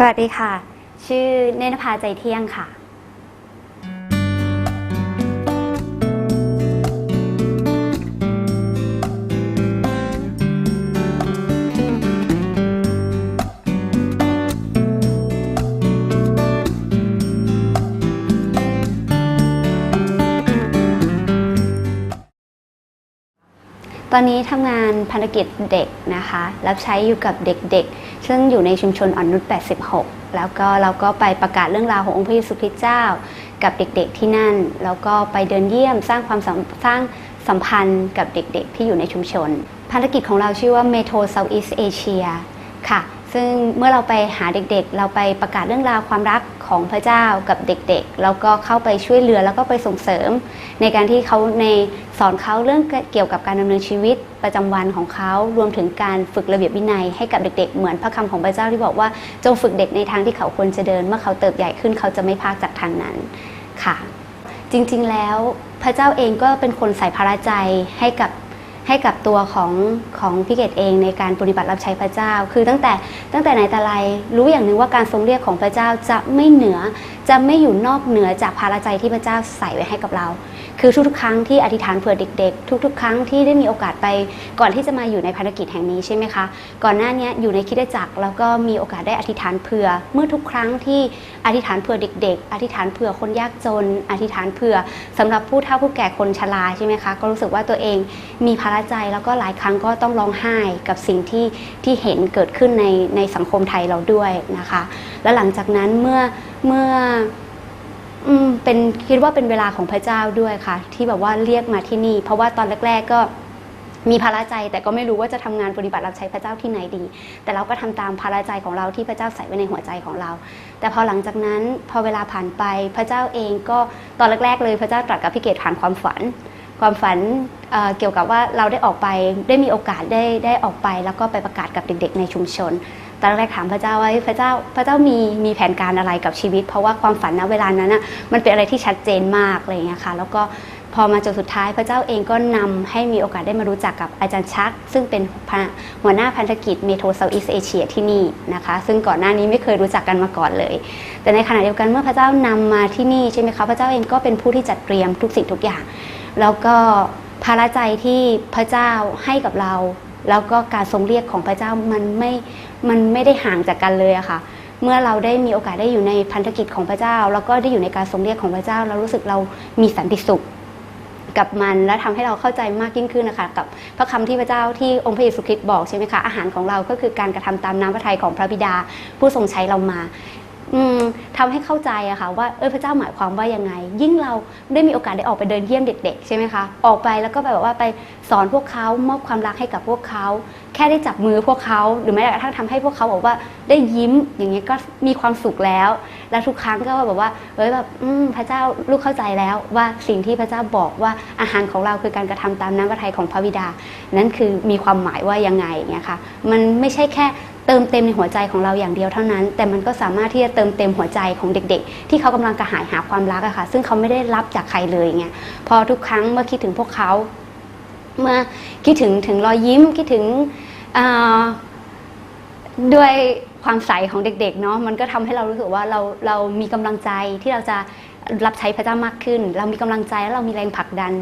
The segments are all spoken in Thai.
สวัสดีค่ะ ชื่อเนนภาใจเที่ยงค่ะ อนนี้ทำงานภารกิจเด็กนะคะ รับใช้อยู่กับเด็กๆ ซึ่งอยู่ในชุมชนอ่อนนุช86 แล้วก็เราก็ไปประกาศเรื่องราวขององค์พระเยซูคริสต์เจ้า กับเด็กๆที่นั่น แล้วก็ไปเดินเยี่ยมสร้างความสสร้างสัมพันธ์กับเด็กๆ ที่อยู่ในชุมชน ภารกิจของเราชื่อว่า Metro Southeast Asia ค่ะ ซึ่งเมื่อเราไปหาเด็กๆ เราไปประกาศเรื่องราวความรักของพระเจ้ากับเด็กๆ แล้วก็เข้าไปช่วยเหลือแล้วก็ไปส่งเสริม ในการที่เขาในสอนเขาเรื่องเกี่ยวกับการดำเนินชีวิตประจำวันของเขารวมถึงการฝึกระเบียบวินัยให้กับเด็ก ๆ เหมือนพระคำของพระเจ้าที่บอกว่าจงฝึกเด็กในทางที่เขาควรจะเดิน เมื่อเขาเติบใหญ่ขึ้นเขาจะไม่พาดจากทางนั้นค่ะ จริงๆแล้วพระเจ้าเองก็เป็นคนใส่พระใจให้กับ ให้กับตัวของของพี่เกตเองในการปฏิบัติรับใช้พระเจ้า คือตั้งแต่ตั้งแต่ไหนแต่ไรรู้อย่างหนึ่งว่าการทรงเรียกของพระเจ้าจะไม่เหนือจะไม่อยู่นอกเหนือจากภาระใจที่พระเจ้าใส่ไว้ให้กับเรา คือทุกๆครั้งที่อธิษฐานเผื่อเด็ก ๆ ทุก ๆ ครั้งที่ได้มีโอกาสไปก่อนที่จะมาอยู่ในภารกิจแห่งนี้ใช่ไหมคะ ก่อนหน้านี้อยู่ในคิดจักรแล้วก็มีโอกาสได้อธิษฐานเผื่อ เมื่อทุกครั้งที่อธิษฐานเผื่อเด็ก ๆ อธิษฐานเผื่อคนยากจน อธิษฐานเผื่อสำหรับผู้เฒ่าผู้แก่คนชราใช่ไหมคะก็รู้สึกว่าตัวเองมีภาระใจแล้วก็หลายครั้งก็ต้องร้องไห้กับสิ่งที่ที่เห็นเกิดขึ้นในในสังคมไทยเราด้วยนะคะ และหลังจากนั้นเมื่อเมื่อ อืมเป็นคิดว่าเป็นเวลาของพระเจ้าด้วยค่ะ ที่แบบว่าเรียกมาที่นี่ เพราะว่าตอนแรก ๆก็มีภาระใจแต่ก็ไม่รู้ว่าจะทำงานปฏิบัติรับใช้พระเจ้าที่ไหนดี แต่เราก็ทำตามภาระใจของเราที่พระเจ้าใส่ไว้ในหัวใจของเรา แต่พอหลังจากนั้นพอเวลาผ่านไปพระเจ้าเองก็ตอนแรก ๆ เลยพระเจ้าตรัสกับพี่เกดผ่านความฝัน ความฝัน เเกี่ยวกับว่าเราได้ออกไปได้มีโอกาสได้ได้ออกไป แล้วก็ไปประกาศกับเด็ก ๆ ในชุมชนตอนแรกถามพระเจ้าว่าพระเจ้าพระเจ้ามีมีแผนการอะไรกับชีวิต เพราะว่าความฝันณเวลานั้นน่ะมันเป็นอะไรที่ชัดเจนมากอะไรอย่างเงี้ยค่ะแล้วก็พอมาจนสุดท้ายพระเจ้าเองก็นำให้มีโอกาสได้มารู้จักกับอาจารย์ชัก ซึ่งเป็นหัวหน้าพันธกิจเมโทรเซาท์อีสเอเชียที่นี่นะคะ ซึ่งก่อนหน้านี้ไม่เคยรู้จักกันมาก่อนเลย แต่ในขณะเดียวกันเมื่อพระเจ้านำมาที่นี่ใช่ไหมคะพระเจ้าเองก็เป็นผู้ที่จัดเตรียมทุกสิ่งทุกอย่าง แล้วก็ ภาระใจที่พระเจ้าให้กับเรา แล้วก็การทรงเรียกของพระเจ้ามันไม่มันไม่ได้ห่างจากกันเลยอะค่ะ เมื่อเราได้มีโอกาสได้อยู่ในพันธกิจของพระเจ้า แล้วก็ได้อยู่ในการทรงเรียกของพระเจ้า เรารู้สึกเรามีสันติสุขกับมันและทำให้เราเข้าใจมากยิ่งขึ้นนะคะกับพระคำที่พระเจ้าที่องค์พระเยซูคริสต์บอกใช่ไหมคะอาหารของเราก็คือการกระทำตามน้ำพระทัยของพระบิดาผู้ทรงใช้เรามา ทำให้เข้าใจอะค่ะว่าเออพระเจ้าหมายความว่ายังไง ยิ่งเราได้มีโอกาสได้ออกไปเดินเยี่ยมเด็ก ๆ ใช่ไหมคะ ออกไปแล้วก็ไปแบบว่าไปสอนพวกเขามอบความรักให้กับพวกเขา แค่ได้จับมือพวกเขาหรือแม้แต่กระทั่งทำให้พวกเขาบอกว่าได้ยิ้มอย่างเงี้ยก็มีความสุขแล้ว แล้วทุกครั้งก็แบบว่าเอ้ยแบบพระเจ้าลูกเข้าใจแล้วว่าสิ่งที่พระเจ้าบอกว่าอาหารของเราคือการกระทำตามน้ำพระทัยของพระบิดา นั่นคือมีความหมายว่ายังไงอย่างเงี้ยค่ะมันไม่ใช่แค่ เติมเต็มในหัวใจของเราอย่างเดียวเท่านั้น แต่มันก็สามารถที่จะเติมเต็มหัวใจของเด็ก ๆ ที่เขากำลังกระหายหาความรักอะค่ะ ซึ่งเขาไม่ได้รับจากใครเลยเงี้ยพอทุกครั้งเมื่อคิดถึงพวกเขาเมื่อคิดถึงถึงรอยยิ้มคิดถึงด้วยความใสของเด็กๆเนาะมันก็ทำให้เรารู้สึกว่าเราเรามีกำลังใจที่เราจะ รับใช้พระเจ้ามากขึ้น เรามีกำลังใจและเรามีแรงผลักดัน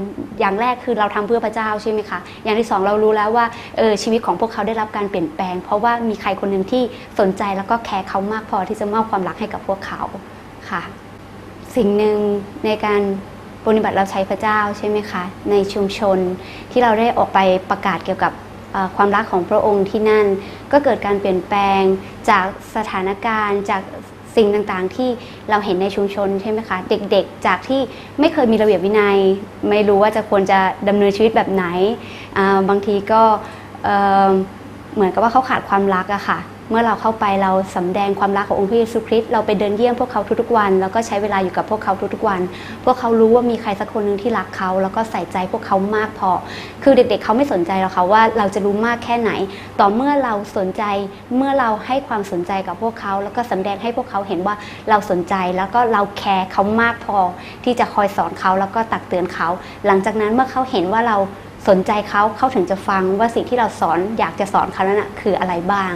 อย่างแรกคือเราทำเพื่อพระเจ้าใช่ไหมคะ อย่างที่สองเรารู้แล้วว่าเออชีวิตของพวกเขาได้รับการเปลี่ยนแปลง เพราะว่ามีใครคนหนึ่งที่สนใจแล้วก็แคร์เขามากพอที่จะมอบความรักให้กับพวกเขาค่ะ สิ่งหนึ่งในการปฏิบัติรับใช้พระเจ้าใช่ไหมคะในชุมชนที่เราได้ออกไปประกาศเกี่ยวกับความรักของพระองค์ที่นั่น ก็เกิดการเปลี่ยนแปลงจากสถานการณ์จาก สิ่งต่างๆ ที่เราเห็นในชุมชนใช่ไหมคะ เด็กๆ จากที่ไม่เคยมีระเบียบวินัย ไม่รู้ว่าจะควรจะดำเนินชีวิตแบบไหนาบางทีก็เเหมือนกับว่าเขาขาดความรักอะค่ะ เมื่อเราเข้าไปเราสำแดงความรักขององค์พระเยซูคริสต์เราไปเดินเยี่ยมพวกเขาทุกๆวัน แล้วก็ใช้เวลาอยู่กับพวกเขาทุกๆวัน พวกเขารู้ว่ามีใครสักคนหนึ่งที่รักเขา แล้วก็ใส่ใจพวกเขามากพอ คือเด็กๆเขาไม่สนใจหรอกค่ะว่าเราจะรู้มากแค่ไหน ต่อเมื่อเราสนใจเมื่อเราให้ความสนใจกับพวกเขา แล้วก็สำแดงให้พวกเขาเห็นว่าเราสนใจแล้วก็เราแคร์เขามากพอ ที่จะคอยสอนเขาแล้วก็ตักเตือนเขา หลังจากนั้นเมื่อเขาเห็นว่าเรา สนใจเขาเขาถึงจะฟังว่าสิ่งที่เราสอนอยากจะสอนเขานั้นนะคืออะไรบ้าง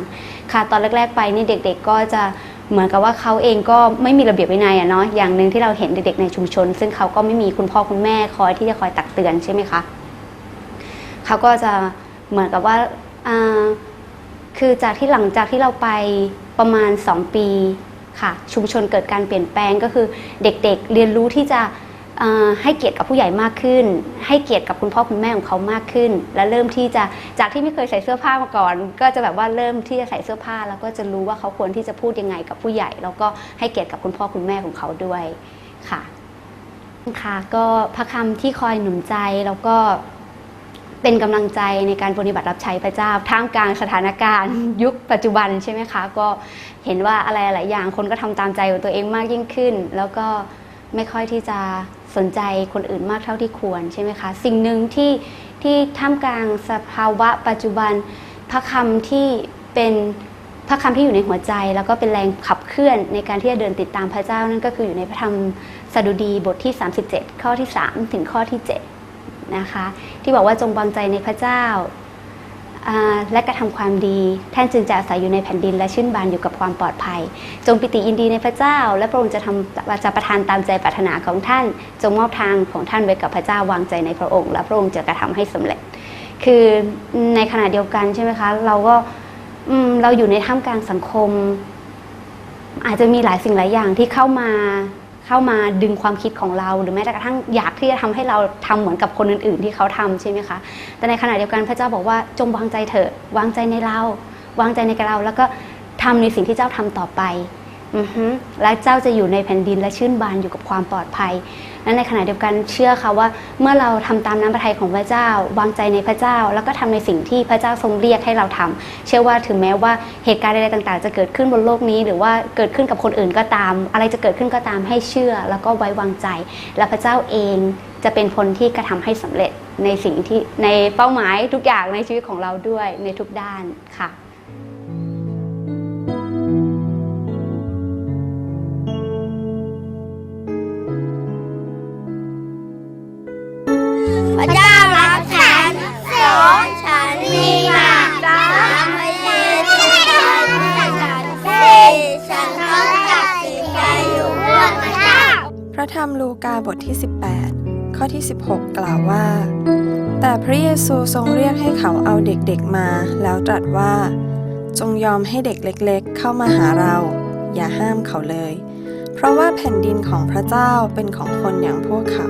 ค่ะตอนแรก ๆ ไปนี่เด็ก ๆ ก็จะเหมือนกับว่าเขาเองก็ไม่มีระเบียบวินัยอะเนาะอย่างหนึ่งที่เราเห็นเด็กๆในชุมชน ซึ่งเขาก็ไม่มีคุณพ่อคุณแม่คอยที่จะคอยตักเตือนใช่ไหมคะเขาก็จะเหมือนกับว่าคือจากที่หลังจากที่เราไปประมาณ 2 ปีค่ะ ชุมชนเกิดการเปลี่ยนแปลงก็คือเด็กๆเรียนรู้ที่จะ ให้เกียรติกับผู้ใหญ่มากขึ้น ให้เกียรติกับคุณพ่อคุณแม่ของเขามากขึ้น และเริ่มที่จะจากที่ไม่เคยใส่เสื้อผ้ามาก่อน ก็จะแบบว่าเริ่มที่จะใส่เสื้อผ้า แล้วก็จะรู้ว่าเขาควรที่จะพูดยังไงกับผู้ใหญ่ แล้วก็ให้เกียรติกับคุณพ่อคุณแม่ของเขาด้วยค่ะค่ะก็พระคำที่คอยหนุนใจแล้วก็เป็นกำลังใจในการปฏิบัติรับใช้พระเจ้าท่ามกลางสถานการณ์ยุคปัจจุบันใช่ไหมคะ ก็เห็นว่าอะไรหลายอย่างคนก็ทำตามใจของตัวเองมากยิ่งขึ้น แล้วก็ไม่ค่อยที่จะ สนใจคนอื่นมากเท่าที่ควรใช่ไหมคะสิ่งหนึ่งที่ที่ท่ามกลางสภาวะปัจจุบันพระคำที่เป็นพระคำที่อยู่ในหัวใจ แล้วก็เป็นแรงขับเคลื่อนในการที่จะเดินติดตามพระเจ้านั่นก็คืออยู่ในพระธรรมสดุดีบทที่ 37 ข้อที่ 3 ถึงข้อที่7นะคะที่บอกว่าจงวางใจในพระเจ้าอ่า และกระทำความดี ท่านจึงจะอาศัยอยู่ในแผ่นดินและชื่นบานอยู่กับความปลอดภัย จงปิติยินดีในพระเจ้า และพระองค์จะทำจะประทานตามใจปรารถนาของท่าน จงมอบทางของท่านไว้กับพระเจ้าวางใจในพระองค์ และพระองค์จะกระทำให้สำเร็จ คือในขณะเดียวกันใช่ไหมคะ เราก็เราอยู่ในท่ามกลางสังคม อาจจะมีหลายสิ่งหลายอย่างที่เข้ามา เข้ามาดึงความคิดของเรา หรือแม้แต่กระทั่งอยากที่จะทำให้เราทำเหมือนกับคนอื่น ๆ ที่เขาทำใช่ไหมคะ แต่ในขณะเดียวกันพระเจ้าบอกว่าจงวางใจเถอะวางใจในเรา วางใจในเราแล้วก็ทำในสิ่งที่เจ้าทำต่อไป และเจ้าจะอยู่ในแผ่นดินและชื่นบานอยู่กับความปลอดภัย และในขณะเดียวกันเชื่อค่ะว่า เมื่อเราทำตามน้ำพระทัยของพระเจ้า วางใจในพระเจ้า แล้วก็ทำในสิ่งที่พระเจ้าทรงเรียกให้เราทำเชื่อว่าถึงแม้ว่าเหตุการณ์ใดๆต่างๆ จะเกิดขึ้นบนโลกนี้ หรือว่าเกิดขึ้นกับคนอื่นก็ตาม อะไรจะเกิดขึ้นก็ตามให้เชื่อ แล้วก็ไว้วางใจ และพระเจ้าเองจะเป็นคนที่กระทำให้สำเร็จในสิ่งที่ในเป้าหมายทุกอย่างในชีวิตของเราด้วยในทุกด้านค่ะ กาบทที่ 18 ข้อที่ 16 กล่าวว่า แต่พระเยซูทรงเรียกให้เขาเอาเด็กๆมา แล้วตรัสว่า จงยอมให้เด็กเล็กๆ เข้ามาหาเรา อย่าห้ามเขาเลย เพราะว่าแผ่นดินของพระเจ้าเป็นของคนอย่างพวกเขา